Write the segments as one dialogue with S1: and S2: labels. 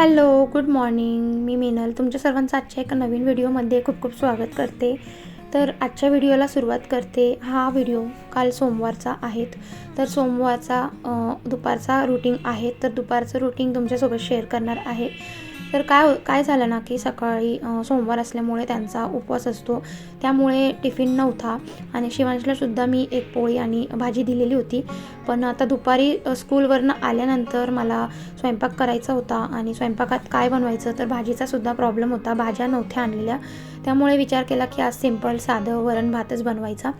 S1: Hello good morning. मी मिनल. तुमच्या सर्वांचं आजच्या एका नवीन व्हिडिओमध्ये खूप खूप स्वागत करते. तर आजच्या व्हिडिओला सुरुवात करते. हा व्हिडिओ काल सोमवारचा आहेत. तर सोमवारचा दुपारचा रुटीन आहे. तर दुपारचं रुटीन तुमच्यासोबत शेअर करणार आहे. तर काय हो- काय झालं ना की सकाळी सोमवार असल्यामुळे त्यांचा उपवास असतो. त्यामुळे टिफिन नव्हता आणि शिवांशला सुद्धा मी एक पोळी आणि भाजी दिलेली होती. पण आता दुपारी स्कूलवरनं आल्यानंतर मला स्वयंपाक करायचा होता आणि स्वयंपाकात काय बनवायचं तर भाजीचा सुद्धा प्रॉब्लेम होता. भाज्या नव्हत्या आणलेल्या. त्यामुळे विचार केला की आज सिंपल साधं वरण भातच बनवायचा.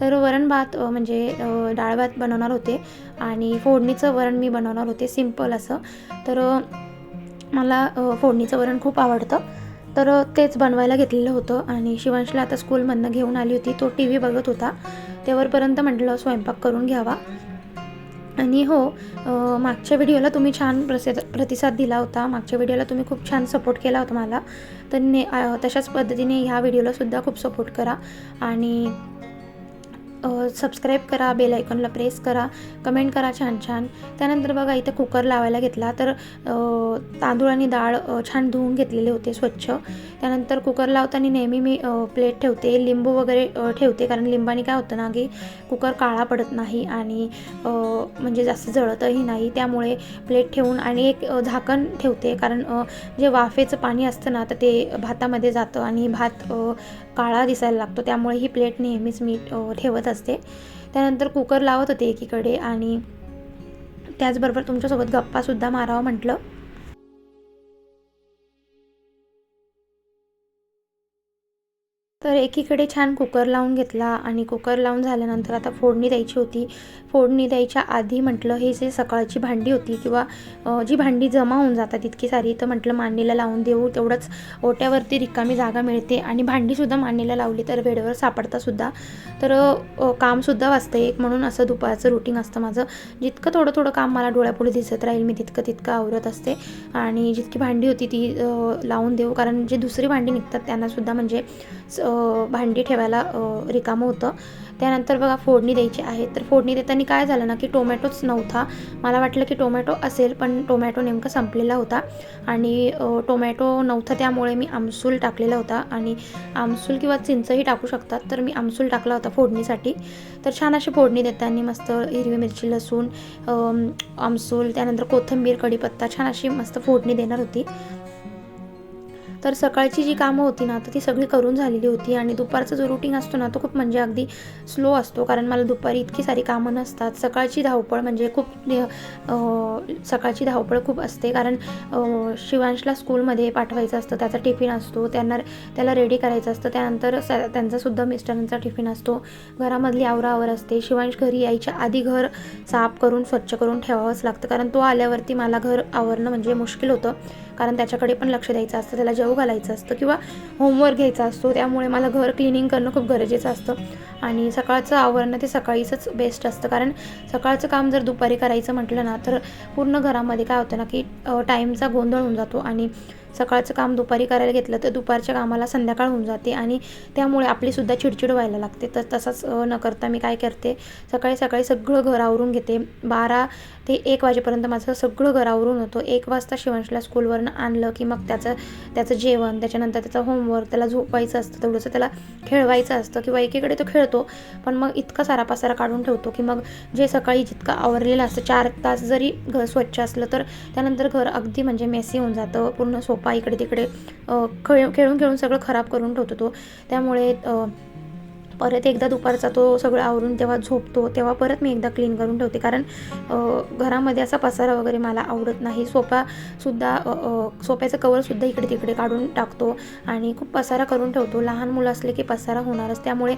S1: तर वरण भात म्हणजे डाळ भात बनवणार होते आणि फोडणीचं वरण मी बनवणार होते. सिंपल असं. तर मला फोडणीचं वरण खूप आवडतं. तर तेच बनवायला घेतलेलं होतं आणि शिवांशला आता स्कूलमधनं घेऊन आली होती. तो टी व्ही बघत होता. तेवरपर्यंत म्हटलं स्वयंपाक करून घ्यावा. आणि हो मागच्या व्हिडिओला तुम्ही छान प्रसिद्ध प्रतिसाद दिला होता. मागच्या व्हिडिओला तुम्ही खूप छान सपोर्ट केला होता मला. तर ने तशाच पद्धतीने ह्या व्हिडिओला सुद्धा खूप सपोर्ट करा. आणि सबस्क्राईब करा बेल आयकॉनला प्रेस करा कमेंट करा छान छान. त्यानंतर बघा इथं कुकर लावायला घेतला तर तांदूळ आणि डाळ छान धुवून घेतलेले होते स्वच्छ. त्यानंतर कुकर लावताना नेहमी मी प्लेट ठेवते. लिंबू वगैरे ठेवते कारण लिंबाने काय होतं ना की कुकर काळा पडत नाही आणि म्हणजे जास्त जळतही नाही. त्यामुळे प्लेट ठेवून आणि एक झाकण ठेवते कारण जे वाफेचं पाणी असतं ना तर ते भातामध्ये जातं आणि भात काळा दिसायला लागतो. त्यामुळे ही प्लेट नेहमीच मी ठेवत असते. त्यानंतर कुकर लावत होते एकीकडे आणि त्याचबरोबर तुमच्यासोबत गप्पासुद्धा मारावं म्हटलं. एकीकडे छान कुकर लावून घेतला आणि कुकर लावून झाल्यानंतर आता फोडणी द्यायची होती. फोडणी द्यायच्या आधी म्हटलं हे जे सकाळची भांडी होती किंवा जी भांडी जमा होऊन जातात इतकी सारी तर म्हटलं मांडणीला लावून देऊ. तेवढंच ओट्यावरती रिकामी जागा मिळते आणि भांडीसुद्धा मांडणीला लावली तर वेळेवर सापडतासुद्धा. तर कामसुद्धा वाचतं एक म्हणून असं दुपारचं रुटीन असतं माझं. जितकं थोडं थोडं काम मला डोळ्यापुढे दिसत राहील मी तितकं तितकं आवरत असते. आणि जितकी भांडी होती ती लावून देऊ. कारण जे दुसरी भांडी निघतात त्यांनासुद्धा म्हणजे स- भांडी ठेवायला रिकामं होतं. त्यानंतर बघा फोडणी द्यायची आहे. तर फोडणी देताना काय झालं ना की टोमॅटोच नव्हता. मला वाटलं की टोमॅटो असेल पण टोमॅटो नेमका संपलेला होता. आणि टोमॅटो नव्हता त्यामुळे मी आमसूल टाकलेला होता. आणि आमसूल किंवा चिंचही टाकू शकतात तर मी आमसूल टाकला होता फोडणीसाठी. तर छान अशी फोडणी देताना मस्त हिरवी मिरची लसूण आमसूल त्यानंतर कोथिंबीर कढीपत्ता छान अशी मस्त फोडणी देणार होती. तर सकाळची जी कामं होती ना तर ती सगळी करून झालेली होती आणि दुपारचा जो रुटीन असतो ना तो खूप म्हणजे अगदी स्लो असतो. कारण मला दुपारी इतकी सारी कामं नसतात. सकाळची धावपळ म्हणजे खूप सकाळची धावपळ खूप असते. कारण शिवांशला स्कूलमध्ये पाठवायचं असतं त्याचा टिफिन असतो. त्यांना त्याला रेडी करायचं असतं. त्यानंतर स त्यांचासुद्धा मिस्टरांचा टिफिन असतो. घरामधली आवरावर असते. शिवांश घरी यायच्या आधी घर साफ करून स्वच्छ करून ठेवावंच लागतं. कारण तो आल्यावरती मला घर आवरणं म्हणजे मुश्किल होतं. कारण त्याच्याकडे पण लक्ष द्यायचं असतं. त्याला जेव्हा घालायचं असतं किंवा होमवर्क घ्यायचा असतो. त्यामुळे मला घर क्लिनिंग करणं खूप गरजेचं असतं. आणि सकाळचं आवरणं ते सकाळीचंच बेस्ट असतं. कारण सकाळचं काम जर दुपारी करायचं म्हटलं ना तर पूर्ण घरामध्ये काय होतं ना की टाईमचा गोंधळ होऊन जातो. आणि सकाळचं काम दुपारी करायला घेतलं तर दुपारच्या कामाला संध्याकाळ होऊन जाते आणि त्यामुळे आपलीसुद्धा चिडचिड व्हायला लागते. तर तसंच न करता मी काय करते सकाळी सकाळी सगळं घर आवरून घेते. बारा ते एक वाजेपर्यंत माझं सगळं घर आवरून होतं. एक वाजता शिवांशला स्कूलवरनं आणलं की मग त्याचं त्याचं जेवण त्याच्यानंतर त्याचं होमवर्क त्याला झोपायचं असतं तेवढंसं त्याला खेळवायचं असतं किंवा एकीकडे तो खेळतो पण मग इतका सारा पसारा काढून ठेवतो की मग जे सकाळी जितकं आवरलेलं असतं चार तास जरी घर स्वच्छ असलं तर त्यानंतर घर अगदी म्हणजे मेसी होऊन जातं पूर्ण सोफा इकडे तिकडे खेळ खेळून खेळून सगळं खराब करून ठेवतो तो. त्यामुळे परत एकदा दुपारचा तो सगळं आवरून तेव्हा झोपतो तेव्हा परत मी एकदा क्लीन करून ठेवते. कारण घरामध्ये असा पसारा वगैरे मला आवडत नाही. सोफासुद्धा सोफ्याचं कवरसुद्धा इकडे तिकडे काढून टाकतो आणि खूप पसारा करून ठेवतो. लहान मुलं असले की पसारा होणारच. त्यामुळे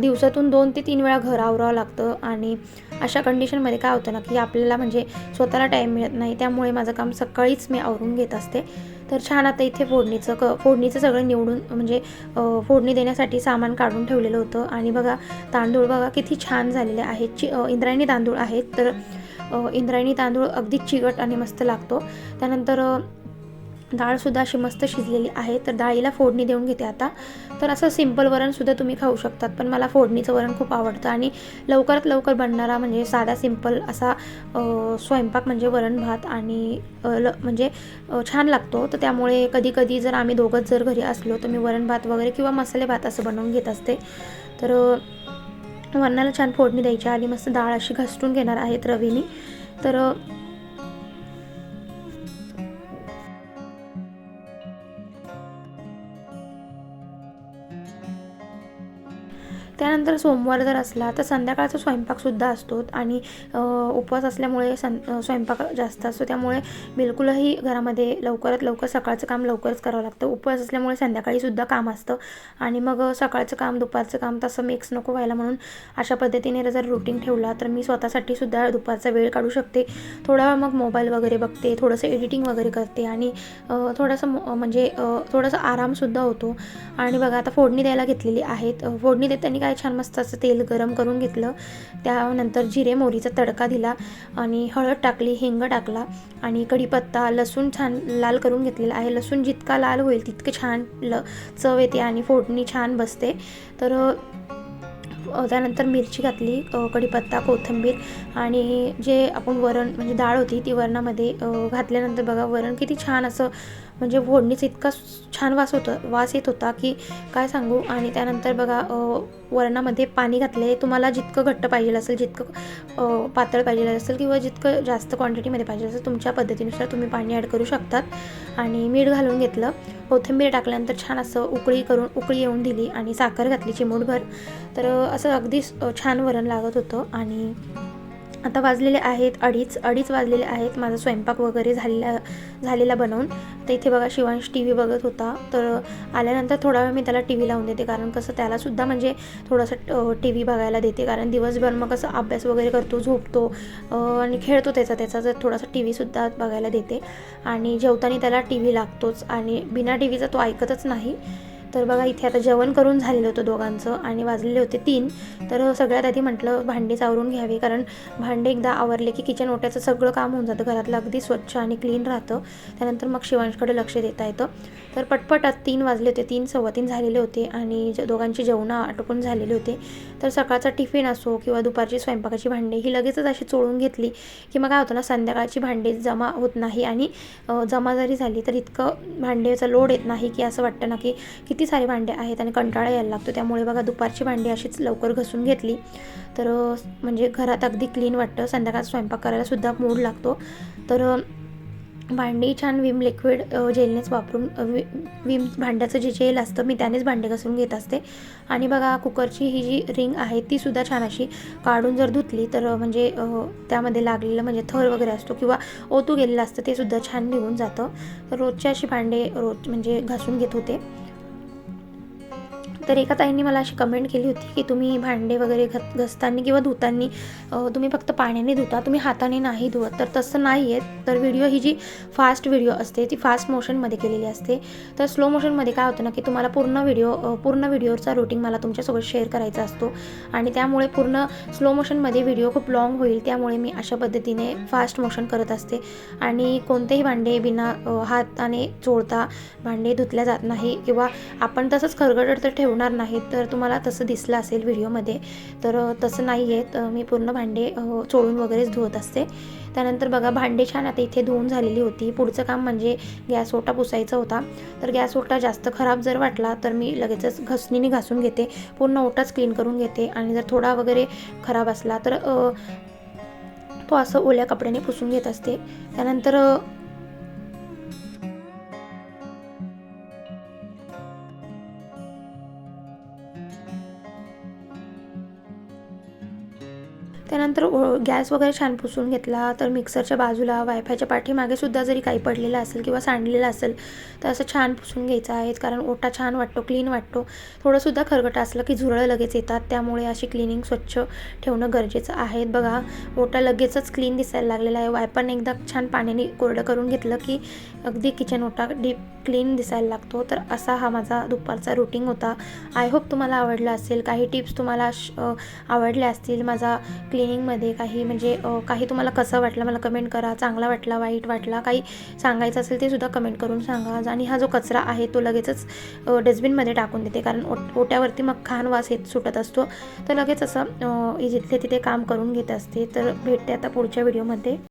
S1: दिवसातून दोन ते तीन वेळा घर आवरावं लागतं आणि अशा कंडिशनमध्ये काय होतं ना की आपल्याला म्हणजे स्वतःला टाईम मिळत नाही. त्यामुळे माझं काम सकाळीच मी आवरून घेत असते. तर छान आता इथे फोडणीचं क फोडणीचं सगळं निवडून म्हणजे फोडणी देण्यासाठी सामान काढून ठेवलेलं होतं. आणि बघा तांदूळ बघा किती छान झालेले आहेत. चि इंद्रायणी तांदूळ आहेत. तर इंद्रायणी तांदूळ अगदी चिकट आणि मस्त लागतो. त्यानंतर डाळसुद्धा अशी मस्त शिजलेली आहे. तर डाळीला फोडणी देऊन घेते आता. तर असं सिंपल वरणसुद्धा तुम्ही खाऊ शकतात पण मला फोडणीचं वरण खूप आवडतं आणि लवकरात लवकर बनणारा म्हणजे साधा सिंपल असा स्वयंपाक म्हणजे वरण भात आणि ल म्हणजे छान लागतो. तर त्यामुळे कधी कधी जर आम्ही दोघंच जर घरी असलो तर मी वरण भात वगैरे किंवा मसाले भात असं बनवून घेत असते. तर वरणाला छान फोडणी द्यायची आधी मस्त डाळ अशी घसटून घेणार आहेत रवीनी. तर त्यानंतर सोमवार जर असला तर संध्याकाळचा स्वयंपाकसुद्धा असतो आणि उपवास असल्यामुळे सं स्वयंपाक जास्त असतो. त्यामुळे बिलकुलही घरामध्ये लवकरात लवकर सकाळचं काम लवकरच करावं लागतं. उपवास असल्यामुळे संध्याकाळीसुद्धा काम असतं. आणि मग सकाळचं काम दुपारचं काम तसं मिक्स नको व्हायला म्हणून अशा पद्धतीने जर रुटीन ठेवला तर मी स्वतःसाठी सुद्धा दुपारचा वेळ काढू शकते. थोडा मग मोबाईल वगैरे बघते थोडंसं एडिटिंग वगैरे करते आणि थोडंसं म्हणजे थोडासा आरामसुद्धा होतो. आणि बघा आता फोडणी द्यायला घेतलेली आहेत. फोडणी देताना काय छान छान मस्त असं तेल गरम करून घेतलं. त्यानंतर जिरे मोहरीचा तडका दिला आणि हळद टाकली हिंग टाकला आणि कढीपत्ता लसूण छान लाल करून घेतलेला आहे. लसूण जितका लाल होईल तितके छान ल चव येते आणि फोडणी छान बसते. तर त्यानंतर मिरची घातली कढीपत्ता कोथिंबीर आणि जे आपण वरण म्हणजे डाळ होती ती वरणामध्ये घातल्यानंतर बघा वरण किती छान असं म्हणजे फोडणीचा इतका छान वास होतं वास येत होता की काय सांगू? आणि त्यानंतर बघा वरणामध्ये पाणी घातले तुम्हाला जितकं घट्ट पाहिजे असेल जितकं पातळ पाहिजे असेल किंवा जितकं जास्त क्वांटिटीमध्ये पाहिजे असेल तुमच्या पद्धतीनुसार तुम्ही पाणी ॲड करू शकतात. आणि मीठ घालून घेतलं. कोथिंबीर टाकल्यानंतर छान असं उकळी करून उकळी येऊन दिली आणि साखर घातली चिमूटभर. तर असं अगदी छान वरण लागत होतं. आणि आता वाजलेले आहेत अडीच अडीच वाजलेले आहेत. माझा स्वयंपाक वगैरे झालेला झालेला बनवून. तर इथे बघा शिवांश टी व्ही बघत होता. तर आल्यानंतर थोडा वेळ मी त्याला टी व्ही लावून देते. कारण कसं त्यालासुद्धा म्हणजे थोडंसं टी व्ही बघायला देते. कारण दिवसभर मग कसं अभ्यास वगैरे करतो झोपतो आणि खेळतो त्याचा त्याचा जर थोडासा टी व्हीसुद्धा बघायला देते. आणि जेवताना त्याला टी व्ही लागतोच. आणि बिना टी व्हीचा तो ऐकतच नाही. तर बघा इथे आता जेवण करून झालेलं होतं दोघांचं आणि वाजलेले होते तीन. तर सगळ्यात आधी म्हटलं भांडी चावरून घ्यावी कारण भांडे एकदा आवरले की किचन ओट्याचं सगळं काम होऊन जातं. घरातलं अगदी स्वच्छ आणि क्लीन राहतं. त्यानंतर मग शिवांशकडे लक्ष देता येतं. तर पटपट आज तीन वाजले होते तीन सव्वा तीन झालेले होते आणि ज दोघांची जेवणं आटोपून झालेले होते. तर सकाळचा टिफिन असो किंवा दुपारची स्वयंपाकाची भांडी ही लगेचच अशी चोळून घेतली की मग काय होतं ना संध्याकाळची भांडी जमा होत नाही आणि जमा जरी झाली. तर इतकं भांड्याचा लोड येत नाही की असं वाटतं ना की किती सारे भांडे आहेत आणि कंटाळा यायला लागतो. त्यामुळे बघा दुपारची भांडी अशीच लवकर घसून घेतली. तर म्हणजे घरात अगदी क्लीन वाटतं. संध्याकाळचा स्वयंपाक करायला सुद्धा मूड लागतो. तर भांडी छान विम लिक्विड जेलनेच वापरून वि विम भांड्याचं जे जेल असतं मी त्यानेच भांडे घासून घेत असते. आणि बघा कुकरची ही जी रिंग आहे ती सुद्धा छान अशी काढून जर धुतली तर म्हणजे त्यामध्ये लागलेलं म्हणजे थर वगैरे असतो किंवा ओतू गेलेलं असतं ते सुद्धा छान निघून जातं. तर रोजची अशी भांडे रोज म्हणजे घासून घेत होते. तर एका ताईंनी मला अशी कमेंट केली होती की तुम्ही भांडे वगैरे घ घसताना किंवा धुताना तुम्ही फक्त पाण्याने धुता तुम्ही हाताने नाही धुवत. तर तसं नाही आहे तर व्हिडिओ ही जी फास्ट व्हिडिओ असते ती फास्ट मोशनमध्ये केलेली असते. तर स्लो मोशनमध्ये काय होतं ना की तुम्हाला पूर्ण व्हिडिओ पूर्ण व्हिडिओचा रुटीन मला तुमच्यासोबत शेअर करायचा असतो. आणि त्यामुळे पूर्ण स्लो मोशनमध्ये व्हिडिओ खूप लॉंग होईल त्यामुळे मी अशा पद्धतीने फास्ट मोशन करत असते. आणि कोणतेही भांडे बिना हाताने चोळता भांडे धुतल्या जात नाही किंवा आपण तसंच खरगडत तर ठेवणार नाही तर तुम्हाला तसं दिसलं असेल व्हिडिओमध्ये. तर तसं नाही आहे तर मी पूर्ण भांडे चोळून वगैरेच धुवत असते. त्यानंतर बघा भांडे छान आता इथे धुवून झालेली होती. पुढचं काम म्हणजे गॅस ओटा पुसायचा होता. तर गॅस ओटा जास्त खराब जर वाटला तर मी लगेचच घसणीने घासून घेते. पूर्ण ओटाच क्लीन करून घेते. आणि जर थोडा वगैरे खराब असला तर तो असं ओल्या कपड्याने पुसून घेत असते. त्यानंतर त्यानंतर ओ- गॅस वगैरे छान पुसून घेतला तर मिक्सरच्या बाजूला वायफायच्या पाठीमागे सुद्धा जरी काही पडलेलं असेल किंवा सांडलेलं असेल तर असं छान पुसून घ्यायचं आहे कारण ओटा छान वाटतो क्लीन वाटतो. थोडंसुद्धा खरगट असलं की झुरळं लगेच येतात. त्यामुळे अशी क्लिनिंग स्वच्छ ठेवणं गरजेचं आहे बघा ओटा लगेचच क्लीन दिसायला लागलेला आहे. वायपरने एकदा छान पाण्याने कोरडं करून घेतलं की अगदी किचन ओटा डीप क्लीन दिसायला लागतो. तर असा हा माझा दुपारचा रुटीन होता. आय होप तुम्हाला आवडला असेल. काही टिप्स तुम्हाला श- आवडल्या असतील. माझा क्लिनिंगमध्ये काही म्हणजे काही तुम्हाला कसं वाटलं मला कमेंट करा. चांगला वाटला वाईट वाटला काही सांगायचं असेल ते सुद्धा कमेंट करून सांगा. आणि हा जो कचरा आहे तो लगेचच डस्टबिनमध्ये टाकून देते. कारण ओट ओट्यावरती मग खान वास येत सुटत असतो. तर लगेच असं अ, जिथले तिथे काम करून घेत असते. तर भेटते आता पुढच्या व्हिडिओमध्ये